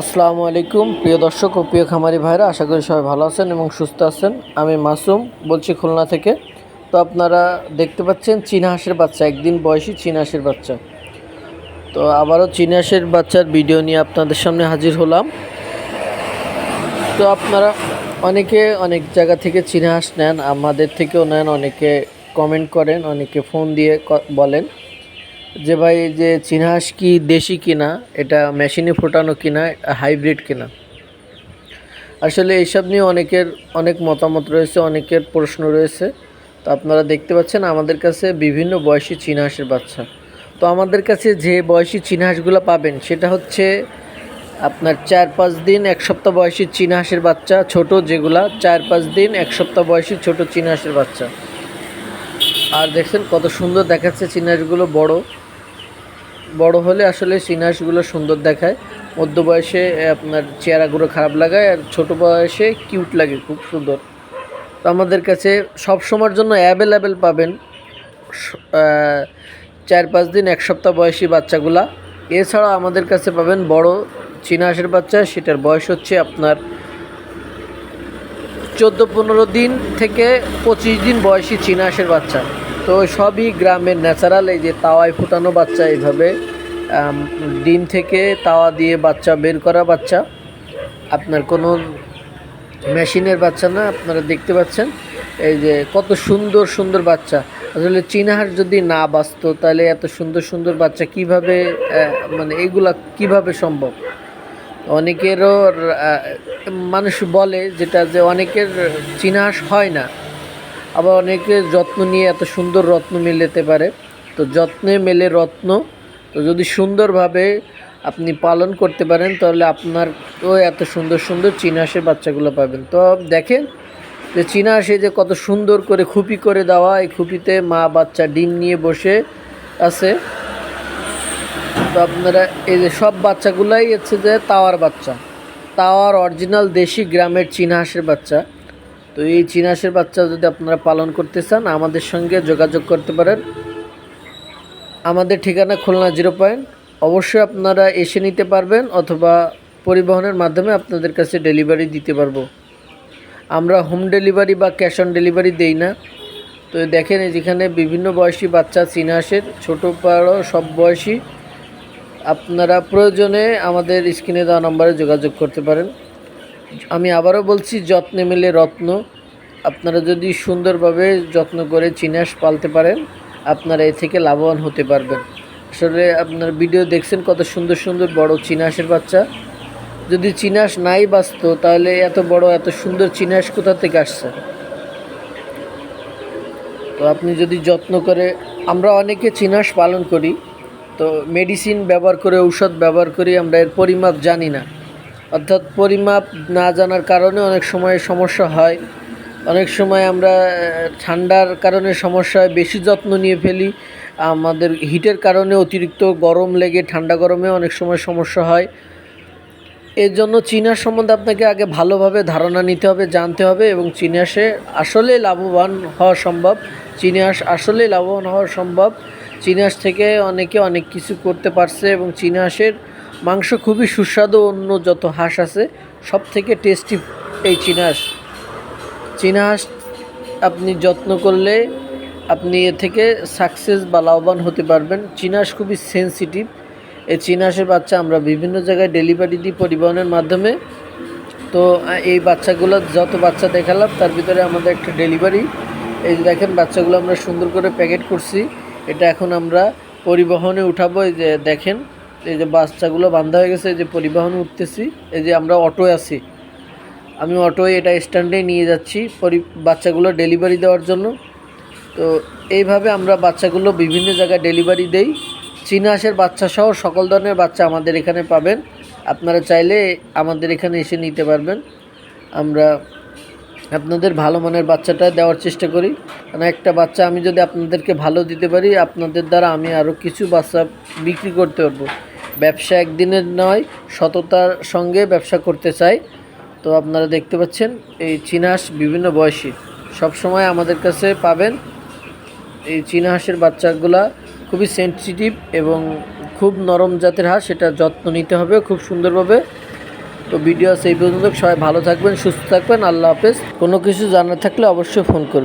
আসসালামু আলাইকুম। প্রিয় দর্শক ও প্রিয় খামারি ভাইরা, আশা করি সবাই ভালো আছেন এবং সুস্থ আছেন। আমি মাসুম, বলছি খুলনা থেকে। তো আপনারা দেখতে পাচ্ছেন, চীনা হাঁসের বাচ্চা, একদিন বয়সী চীনা হাঁসের বাচ্চা। তো আবারও চীনা হাঁসের বাচ্চার ভিডিও নিয়ে আপনাদের সামনে হাজির হলাম। তো আপনারা অনেকে অনেক জায়গা থেকে চীনা হাঁস নেন, আমাদের থেকেও নেন, অনেকে কমেন্ট করেন, অনেকে ফোন দিয়ে বলেন। যে ভাই, যে চীনা হাঁস কি দেশি কিনা, এটা মেশিনে ফোটানো কিনা, হাইব্রিড কিনা? আসলে এইসব নিয়ে অনেকের, অনেক মতামত রয়েছে, অনেকের প্রশ্ন রয়েছে। তো আপনারা দেখতে পাচ্ছেন, আমাদের কাছে বিভিন্ন বয়সী চীনা হাঁসের বাচ্চা। তো আমাদের কাছে যে বয়সী চিনহাসগুলো পাবেন, সেটা হচ্ছে আপনার চার পাঁচ দিন, এক সপ্তাহ বয়সী চিনহাসের বাচ্চা, ছোট যেগুলা, চার পাঁচ দিন, এক সপ্তাহ বয়সী ছোট চিনহাসের বাচ্চা। আর দেখছেন কত সুন্দর দেখাচ্ছে চীনা হাঁসগুলো বড়। বড় হলে আসলে সিনাসগুলো সুন্দর দেখায়। মধ্য বয়সে আপনার চেহারাগুলো খারাপ লাগায় আর ছোট বয়সে কিউট লাগে, খুব সুন্দর। তো আমাদের কাছে সব সময়ের জন্য অ্যাভেলেবেল পাবেন চার পাঁচ দিন, এক সপ্তাহ বয়সী বাচ্চাগুলা। এছাড়া আমাদের কাছে পাবেন বড় চীনাহাঁসের বাচ্চা, সেটার বয়স হচ্ছে আপনার চোদ্দ পনেরো দিন থেকে পঁচিশ দিন বয়সী চীনা হাঁসের বাচ্চা। তো সবই গ্রামের ন্যাচারাল, এই যে তাওয়ায় ফুটানো বাচ্চা এইভাবে ডিম থেকে তাওয়া দিয়ে বাচ্চা বের করা বাচ্চা। আপনার কোনো মেশিনের বাচ্চা না, আপনারা দেখতে পাচ্ছেন। এই যে কত সুন্দর সুন্দর বাচ্চা। আসলে চীনা হাঁস যদি না বাঁচতো, তাহলে এত সুন্দর সুন্দর বাচ্চা কীভাবে মানে এগুলা কীভাবে সম্ভব? অনেকেরও মানুষ বলে যেটা যে অনেকের চীনা হাঁস হয় না। আবার অনেকে যত্ন নিয়ে এত সুন্দর রত্ন মেলেতে পারে। তো যত্নে মেলে রত্ন তো যদি সুন্দরভাবে আপনি পালন করতে পারেন, তাহলে আপনারও এত সুন্দর সুন্দর চীনা হাঁসের বাচ্চাগুলো পাবেন। তো দেখেন যে চীনা হাঁসে যে কত সুন্দর করে খুপি করে দেওয়া এই খুপিতে মা বাচ্চা ডিম নিয়ে বসে আছে। তো আপনারা এই যে সব বাচ্চাগুলাই হচ্ছে যে তাওয়ার বাচ্চা। তাওয়ার অরিজিনাল দেশি গ্রামের চীনা হাঁসের বাচ্চা। তো এই চীনা হাঁসের বাচ্চা যদি আপনারা পালন করতে চান, আমাদের সঙ্গে যোগাযোগ করতে পারেন। আমাদের ঠিকানা খুলনা জিরো পয়েন্ট। অবশ্যই আপনারা এসে নিতে পারবেন অথবা পরিবহনের মাধ্যমে আপনাদের কাছে ডেলিভারি দিতে পারব। আমরা হোম ডেলিভারি বা ক্যাশ অন ডেলিভারি দেই না। তো দেখেন যেখানে বিভিন্ন বয়সী বাচ্চা চীনা হাঁসের ছোটো, বড়, সব বয়সী, আপনারা প্রয়োজনে আমাদের স্ক্রিনে দেওয়া নম্বরে যোগাযোগ করতে পারেন। আমি আবারও বলছি, যত্নে মেলে রত্ন। আপনারা যদি সুন্দরভাবে যত্ন করে চিনাস পালতে পারেন আপনারা এ থেকে লাভবান হতে পারবেন। আসলে আপনার ভিডিও দেখছেন কত সুন্দর সুন্দর বড় চিনাসের বাচ্চা। যদি চিনাস নাই বাঁচতো, তাহলে এত বড়, এত সুন্দর চিনাস কোথা থেকে আসছে? তো আপনি যদি যত্ন করে, আমরা অনেকে চিনাস পালন করি, তো মেডিসিন ব্যবহার করে, ঔষধ ব্যবহার করি, আমরা এর পরিমাপ জানি না। অর্থাৎ পরিমাপ না জানার কারণে অনেক সময় সমস্যা হয়। অনেক সময় আমরা ঠান্ডার কারণে সমস্যায় বেশি যত্ন নিয়ে ফেলি। আমাদের হিটের কারণে অতিরিক্ত গরম লেগে ঠান্ডা গরমে অনেক সময় সমস্যা হয়। এর জন্য চীনার সম্বন্ধে আপনাকে আগে ভালোভাবে ধারণা নিতে হবে, জানতে হবে এবং চীনাসে আসলেই লাভবান হওয়া সম্ভব। চীনাস আসলেই লাভবান হওয়া সম্ভব। চীনাস থেকে অনেকে অনেক কিছু করতে পারছে এবং চীনাসের মাংস খুবই সুস্বাদু, অন্য যত হাঁস আছে সব থেকে টেস্টি এই চীনাস চীনাস আপনি যত্ন করলে আপনি এ থেকে সাকসেস বা লাভবান হতে পারবেন। চীনাস খুবই সেন্সিটিভ এই চীনাসের বাচ্চা আমরা বিভিন্ন জায়গায় ডেলিভারি দিই পরিবহনের মাধ্যমে। তো এই বাচ্চাগুলো যত বাচ্চা দেখালাম, তার ভিতরে আমাদের একটা ডেলিভারি এই যে দেখেন, বাচ্চাগুলো আমরা সুন্দর করে প্যাকেট করছি। এটা এখন আমরা পরিবহনে উঠাবো। এই যে দেখেন, এই যে বাচ্চাগুলো বান্ধা হয়ে গেছে। এই যে পরিবহনে উঠতেছি। এই যে আমরা অটোয় আছি। আমি অটোয় এটা স্ট্যান্ডে নিয়ে যাচ্ছি পরি বাচ্চাগুলো ডেলিভারি দেওয়ার জন্য। তো এইভাবে আমরা বাচ্চাগুলো বিভিন্ন জায়গায় ডেলিভারি দেই। চীনা বাচ্চা সহ সকল ধরনের বাচ্চা আমাদের এখানে পাবেন। আপনারা চাইলে আমাদের এখানে এসে নিতে পারবেন। আমরা আপনাদের ভালো মানের বাচ্চাটা দেওয়ার চেষ্টা করি। কারণ একটা বাচ্চা আমি যদি আপনাদেরকে ভালো দিতে পারি, আপনাদের দ্বারা আমি আরও কিছু বাচ্চা বিক্রি করতে পারব। ব্যবসা একদিনের নয়, সততার সঙ্গে ব্যবসা করতে চাই। তো আপনারা দেখতে পাচ্ছেন, এই চীনাহাঁস বিভিন্ন বয়সী। সবসময় আমাদের কাছে পাবেন এই চীনাহাঁসের বাচ্চাগুলা। খুবই সেন্সিটিভ এবং খুব নরম জাতের হাঁস সেটা যত্ন নিতে হবে, খুব সুন্দরভাবে। তো ভিডিও আছে এই পর্যন্ত, সবাই ভালো থাকবেন, সুস্থ থাকবেন, আল্লাহ হাফেজ। কোনো কিছু জানার থাকলে অবশ্যই ফোন করবেন।